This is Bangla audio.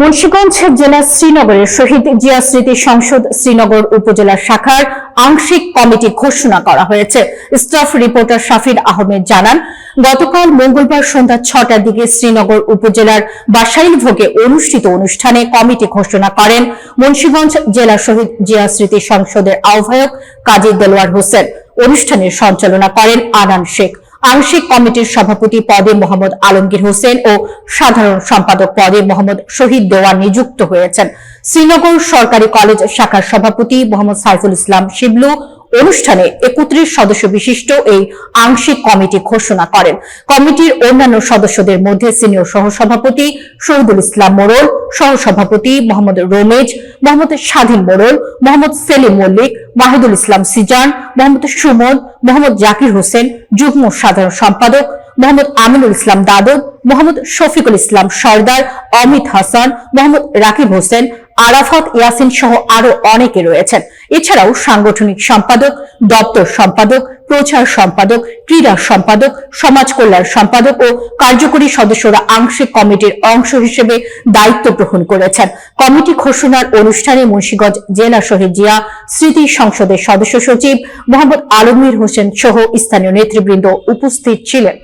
মুন্সিগঞ্জ জেলা শ্রীনগরের শহীদ জিয়া স্মৃতি সংসদ শ্রীনগর উপজেলা শাখার আংশিক কমিটি ঘোষণা করা হয়েছে। স্টাফ রিপোর্টার শাফির আহমেদ জানান, গতকাল মঙ্গলবার সন্ধ্যা ছটার দিকে শ্রীনগর উপজেলার বাসাইল ভোগে অনুষ্ঠিত অনুষ্ঠানে কমিটি ঘোষণা করেন মুন্সিগঞ্জ জেলা শহীদ জিয়া স্মৃতি সংসদের আহ্বায়ক কাজী দেলোয়ার হোসেন। অনুষ্ঠানের সঞ্চালনা করেন আনান শেখ। আংশিক কমিটির সভাপতি পদে মোহাম্মদ আলমগীর হোসেন ও সাধারণ সম্পাদক পদে মোহাম্মদ শহীদ দেওয়ান নিযুক্ত হয়েছেন। শ্রীনগর সরকারি কলেজ শাখার সভাপতি মোহাম্মদ সাইফুল ইসলাম শিবলু অনুষ্ঠানে একত্রিশ সদস্য বিশিষ্ট এই আংশিক কমিটি ঘোষণা করেন। কমিটির অন্যান্য সদস্যদের মধ্যে সিনিয়র সহসভাপতি শহীদুল ইসলাম মোড়ল, সহসভাপতি মোহাম্মদ রোমেজ মোহাম্মদ স্বাধীন মোড়ল, মোহাম্মদ সেলিম মল্লিক, মাহিদুল ইসলাম সিজান, মোহাম্মদ সুমন, মোহাম্মদ জাকির হোসেন, যুগ্ম সাধারণ সম্পাদক, মোহাম্মদ আমিনুল ইসলাম দাদব মোহাম্মদ শফিকুল ইসলাম, সর্দার অমিত হাসান, মোহাম্মদ রাকিব হোসেন, আরাফাত ইয়াসিন সহ আরও অনেকে রয়েছেন। এছাড়াও সাংগঠনিক সম্পাদক, দপ্তর সম্পাদক, প্রচার সম্পাদক, ক্রীড়া সম্পাদক, সমাজ কল্যাণ সম্পাদক ও কার্যকরী সদস্যরা আংশিক কমিটির অংশ হিসেবে দায়িত্ব গ্রহণ করেছেন। কমিটি ঘোষণার অনুষ্ঠানে মুন্সিগঞ্জ জেলা শহীদ জিয়া, স্মৃতি সংসদের সদস্য সচিব মোহাম্মদ আলমগীর হোসেন সহ স্থানীয় নেতৃবৃন্দ উপস্থিত ছিলেন।